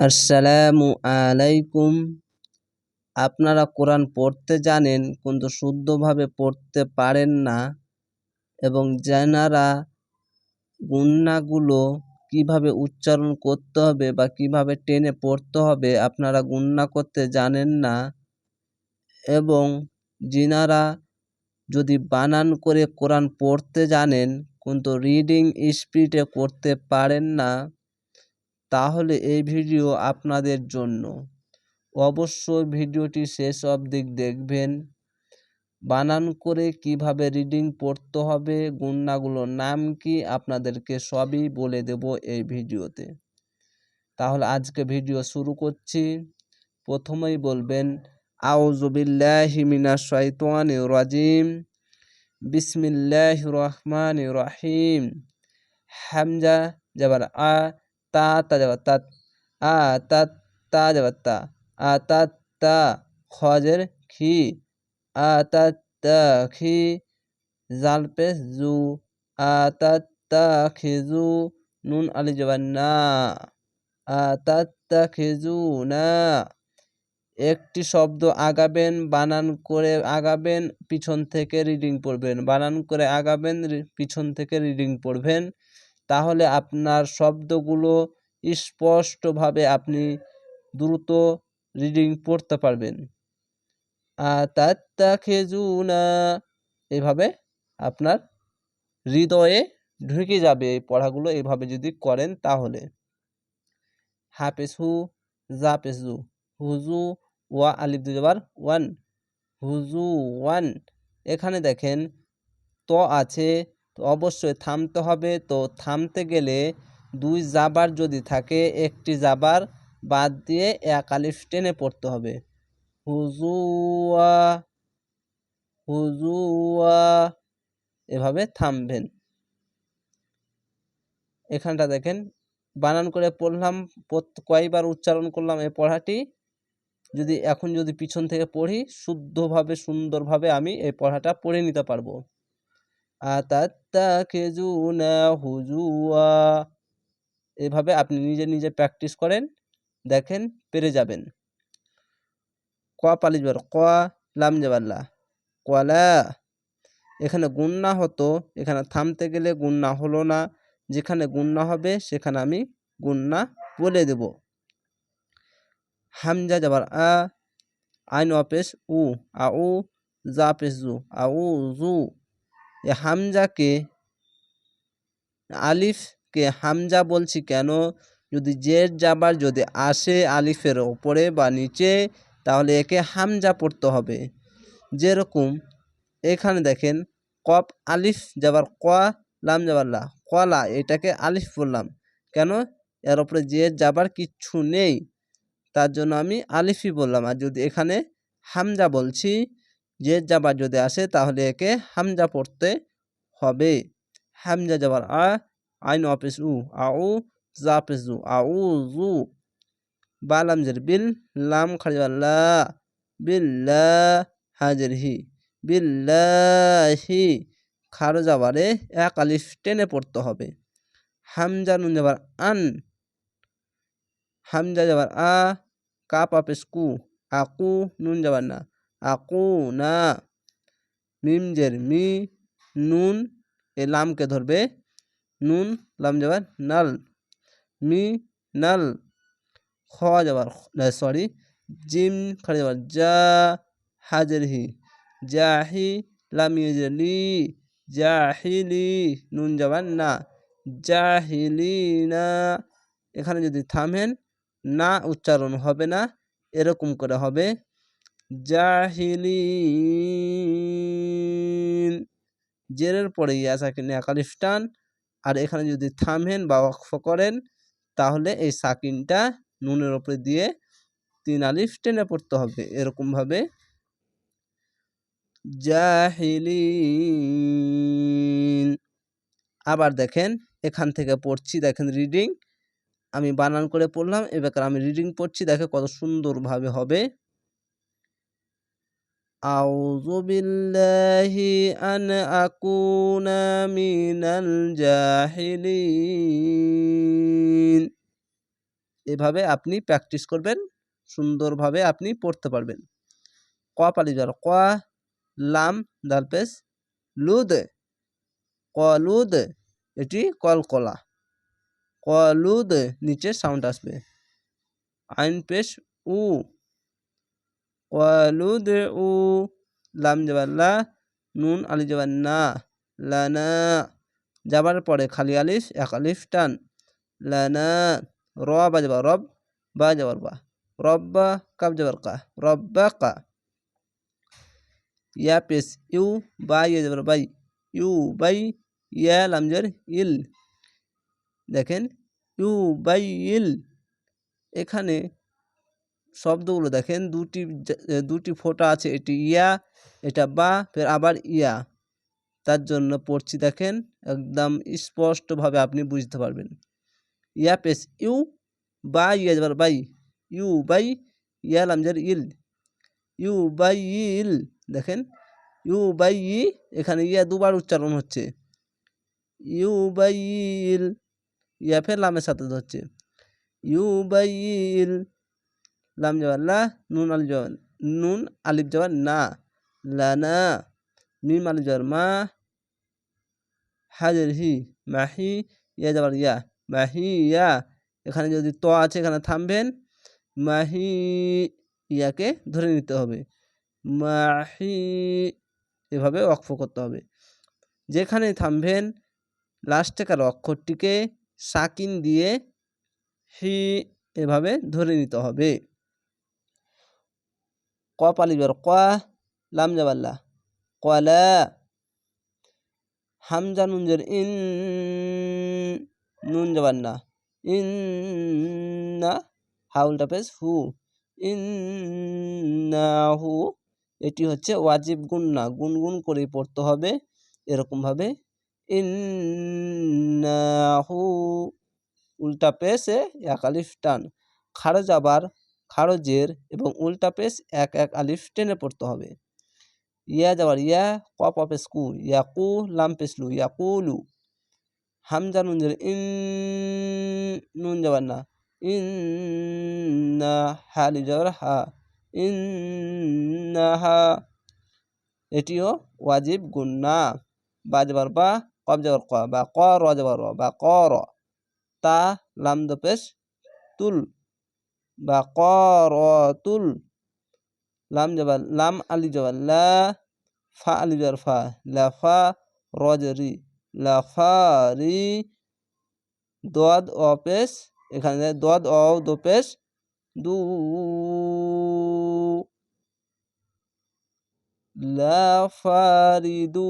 আসসালামু আলাইকুম। আপনারা কোরআন পড়তে জানেন, কিন্তু শুদ্ধভাবে পড়তে পারেন না এবং যেনারা গুন্নাগুলো কীভাবে উচ্চারণ করতে হবে বা কীভাবে টেনে পড়তে হবে আপনারা গুন্না করতে জানেন না এবং যিনারা যদি বানান করে কোরআন পড়তে জানেন, কিন্তু রিডিং স্পিডে করতে পারেন না। তাহলে এই ভিডিও আপনাদের জন্য। অবশ্যই ভিডিওটি শেষ অবধি দেখবেন। বানান করে কীভাবে রিডিং পড়তে হবে গুন্নাগুলোর নাম কি, আপনাদেরকে সবই বলে দেব এই ভিডিওতে। তাহলে আজকে ভিডিও শুরু করছি। প্রথমেই বলবেন আউজুবিল্লাহি মিনাশ শাইতানির রাজিম। বিসমিল্লাহির রহমানির রহিম। হামজা যাবার আ তা তা যাবার তা, আ, তা তা আ, তা তা, খজের খি, আ, তা তা খি জাল পে জু, আ, তা তা খেজু, নুন আলি যাবার না, আ, তা তা খেজু, না, একটি শব্দ আগাবেন, বানান করে আগাবেন, পিছন থেকে রিডিং পড়বেন, বানান করে আগাবেন পিছন থেকে রিডিং পড়বেন তাহলে আপনার শব্দগুলো স্পষ্টভাবে আপনি দ্রুত রিডিং পড়তে পারবেন। আতাত্তা এভাবে আপনার হৃদয়ে ঢুকে যাবে এই পড়াগুলো এভাবে যদি করেন তাহলে। হাফেজ হু জাপেজু হুজু, ওয়া, আলিফ দুজাবার ওয়ান, হুজু, ওয়ান। এখানে দেখেন, ত আছে তো অবশ্যই থামতে হবে। তো থামতে গেলে দুই জাবার যদি থাকে, একটি জাবার বাদ দিয়ে এক আলিফ টেনে পড়তে হবে। হুজুয়া হুজুয়া এভাবে থামবেন। এখানটা দেখেন, বানান করে পড়লাম কয়বার উচ্চারণ করলাম এই পড়াটি। যদি এখন যদি পিছন থেকে পড়ি, শুদ্ধভাবে, সুন্দরভাবে আমি এই পড়াটা পড়ে নিতে পারব। আতাত্তাখিজুনা হুজুয়া এভাবে আপনি নিজে নিজে প্র্যাকটিস করেন, দেখেন, পেরে যাবেন। ক পালিশ বার, ক, লাম জাবাল্লা কলা, এখানে গুন্না হতো, এখানে থামতে গেলে গুন্না হলো না, যেখানে গুন্না হবে, সেখানে আমি গুন্না বলে দেব। হামজা যাবার আ, আইন অপেশ উ আ উ জা পেশ জু আ উ জু। হামজাকে, আলিফকে হামজা বলছি কেন? যদি জের জাবার যদি আসে আলিফের ওপরে বা নিচে, তাহলে একে হামজা পড়তে হবে। যেরকম এখানে দেখেন কপ আলিফ যাবার ক, লাম যাবাল্লা কলা, এটাকে আলিফ বললাম। কেন? এর ওপরে যে যাবার কিচ্ছু নেই। তার জন্য আমি আলিফই বললাম। আর যদি এখানে হামজা বলছি যে যাবার যদি আসে, তাহলে একে হামজা পড়তে হবে। হামজা যাবার আ, আইন অফিস উ, আউ জাফিস উ, আউ, জু। বালাম জের বিল, লাম খারিবাল্লা বিল্লা হাজের হি বিল্লাহি। খারো যাবারে এক আলিফ টেনে পড়তে হবে। হামজা নুন যাবার আন, হামজা যাবার আ, কাপ আপেস কু আকু নুন যাবার না। আকু না মিম জের মি, নুন, এ লামকে ধরবে। নুন, লাম যাবার, নাল। মি, নাল। খ যাবার সরি, জিম খাড়ে যাবার যা হাজের হি। জাহি লাম লি। জাহিলি নুন যাবার, না। জাহিলি না। এখানে যদি থামেন, না উচ্চারণ হবে না, এরকম করে হবে। জাহিলি জেরের পরে ইয়াসাকিন একালিফ টান। আর এখানে যদি থামেন বা অক্ষ করেন, তাহলে এই সাকিনটা নুনের ওপরে দিয়ে তিন আলিফ টেনে পড়তে হবে এরকমভাবে। জাহিলিন। আবার দেখেন, এখান থেকে পড়ছি, দেখেন রিডিং। আমি বানান করে পড়লাম, এবার আমি রিডিং পড়ছি, দেখে কত সুন্দরভাবে হবে। আউযু বিল্লাহি আন আকুনা মিনাল জাহিলিন এভাবে আপনি প্র্যাকটিস করবেন, সুন্দরভাবে আপনি পড়তে পারবেন। ক পালি জ্বর ক, লাম দাল পেশ, লুদ কলুদ এটি কলকলা। কলুদ নিচে সাউন্ড আসবে। আইন পেশ, উ। কলুদ লাম জবাল্লা নুন আলি জবান না লানা যাবার পরে খালি আলিফ এক আলিফ টান লানা র বা যাবা রব বা যাবার বা রব্বা কাব যাবার কা রব্বা কা ইয়া পেস ইউ বা ইয়ে যাবার বাই ইউ বাই ইয়া লামজার ইল দেখেন ইউ বাই ইল এখানে শব্দগুলো দেখেন, দুটি দুটি ফোঁটা আছে, এটি ইয়া, এটা বা, ফের আবার ইয়া। তার জন্য পড়ছি দেখেন, একদম স্পষ্টভাবে আপনি বুঝতে পারবেন। ইয়া পেস ইউ বা ইয়া যাবার বাই, ইউ বাই ইয়া লামজার ইল, ইউ বাই ইল, দেখেন, ইউ বাই ই, এখানে ইয়া দুবার উচ্চারণ হচ্ছে। ইউ বাই ইল, ইয়া ফের লামের সাথে ধরছে। ইউ বাই ইল লাম জবান লা নুন আলিফ জবান নুন আলিফ জবান না লানা মিম আলিফ জবান মা হাজের হি মাহি ইয়া যাবার ইয়া মাহি ইয়া এখানে যদি ত আছে, এখানে থামবেন। মাহি ইয়াকে ধরে নিতে হবে। মাহি এভাবে অক্ষ করতে হবে। যেখানে থামবেন লাস্টেকার অক্ষরটিকে সাকিন দিয়ে হি, এভাবে ধরে নিতে হবে। ক পালিবার ক লাম জাবাল্লা কলা হামজা নুনজের ইন নুন যাবার না ইন না হাউলটা পেস হু. ইন হু. এটি হচ্ছে ওয়াজিব গুন্না গুনগুন করে পড়তে হবে এরকমভাবে। ইন ইন্নাহু উল্টা পেশে এক আলিফ টান। খারজ আবার খারজের এবং উল্টা পেশ এক এক আলিফ টেনে পড়তে হবে। ইয়া যাবার ইয়া ক পেশ কু, ইয়া কু লাম পেসলু ইয়া কুলু হামজা নুন ইন নুন যাবার না। ইন না হালি যাবার হা। ইন্নাহা এটিও ওয়াজিব গুন্না বা যাবার বা কব যাবার ক, বা ক, র যাবার র, বা ক, র। তা লাম দপেশ তুল। বা ক, র লাম যাবার লাম আলি যাবার লা, ফা আলি যাবার ফা লাফা রজরি লাফারি দোয়াদ অপেশ এখানে দোয়াদ, অ দোপেশ দু লাফারিদু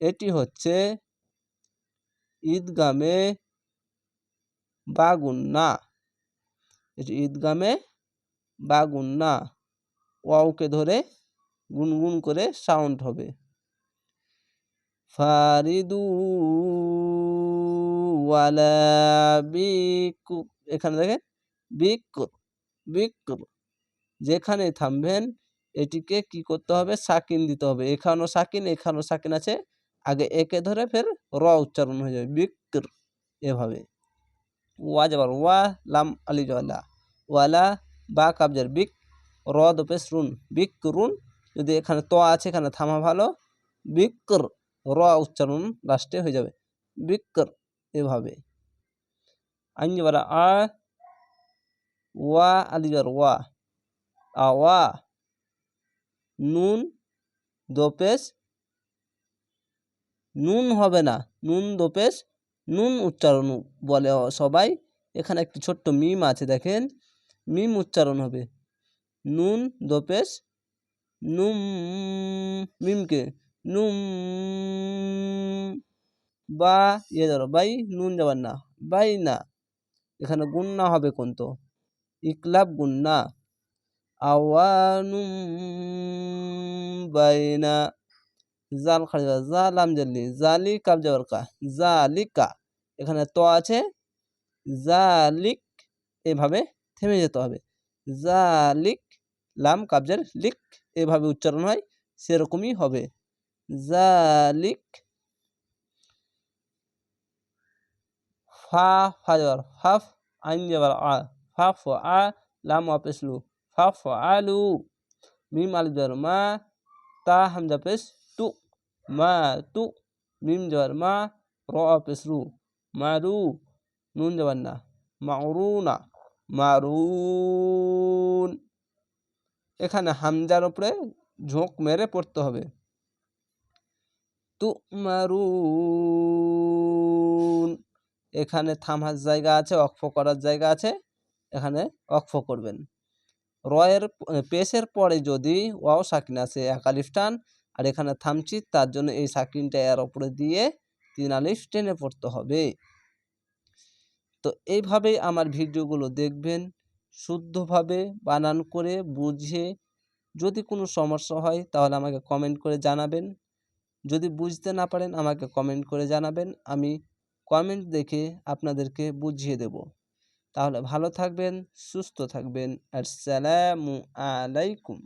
এটি হচ্ছে ঈদগামে বাগুন্না এটি ঈদগামে বাগুন্না ওয়াওকে ধরে গুনগুন করে সাউন্ড হবে। ফারিদু বিকু, এখানে দেখেন বিক্র বিক্র যেখানে থামবেন, এটিকে কি করতে হবে? সাকিন দিতে হবে। এখানেও সাকিন এখানেও সাকিন আছে। আগে একে ধরে ফের র উচ্চারণ হয়ে যাবে। বিক্র, এভাবে। ওয়া যাবার ওয়া লাম আলি জওয়ালা ওয়ালা বা কাবজার বিক র দোপেশ রুন বিক রুন যদি এখানে তো আছে, এখানে থামা ভালো বিক্র র উচ্চারণ লাস্টে হয়ে যাবে। বিক্র এভাবে। আইন যাবার আ, ওয়া আলি আলিবার ওয়া। আওয়া নুন দোপেশ নুন হবে না। নুন দোপেশ নুন উচ্চারণ বলে সবাই। এখানে একটি ছোট্ট মিম আছে, দেখেন। মিম উচ্চারণ হবে। নুন দোপেশ, নুম মিমকে, নুম বা ইয়ে ধরো, বাই নুন যাবার না, বাই না। এখানে গুন্না হবে কোন তো? ইকলাব গুন্না। আওয়ানুম বাইনা। জাল খারিজা জালাম জাল্লি জালি কাব যাবার কা, জালিকা এখানে তো আছে, জালিক, এভাবে থেমে যেতে হবে। জালিক, লাম কাবজের লিক, এভাবে উচ্চারণ হয়, সেরকমই হবে। জালিক, ফা ফাজর ফাফ, আইন জবর, আ ফা ফ আ, লাম অপেসলু ফা ফ আলু মিম আল জবর, মা, তা, হামজা পেশ মা তু মিম জবর মা র অপেস রু মারু নুন জবর না মারুনা মারুন এখানে হামজার উপরে ঝোঁক মেরে পড়তে হবে। তু মারুন এখানে থামার জায়গা আছে অক্ষ করার জায়গা আছে, এখানে অক্ষ করবেন। রয়ের, পেশের পরে যদি ওয়াও সাকিন আছে, এক আলিফ টান আর এখানে থামছি, তার জন্য এই সাকিনটা এর ওপরে দিয়ে তিন আলিফ টেনে পড়তে হবে। তো এইভাবেই আমার ভিডিওগুলো দেখবেন, শুদ্ধভাবে বানান করে বুঝে। যদি কোনো সমস্যা হয়, তাহলে আমাকে কমেন্ট করে জানাবেন। যদি বুঝতে না পারেন, আমাকে কমেন্ট করে জানাবেন। আমি কমেন্ট দেখে আপনাদেরকে বুঝিয়ে দেব। তাহলে ভালো থাকবেন, সুস্থ থাকবেন। আসসালামু আলাইকুম।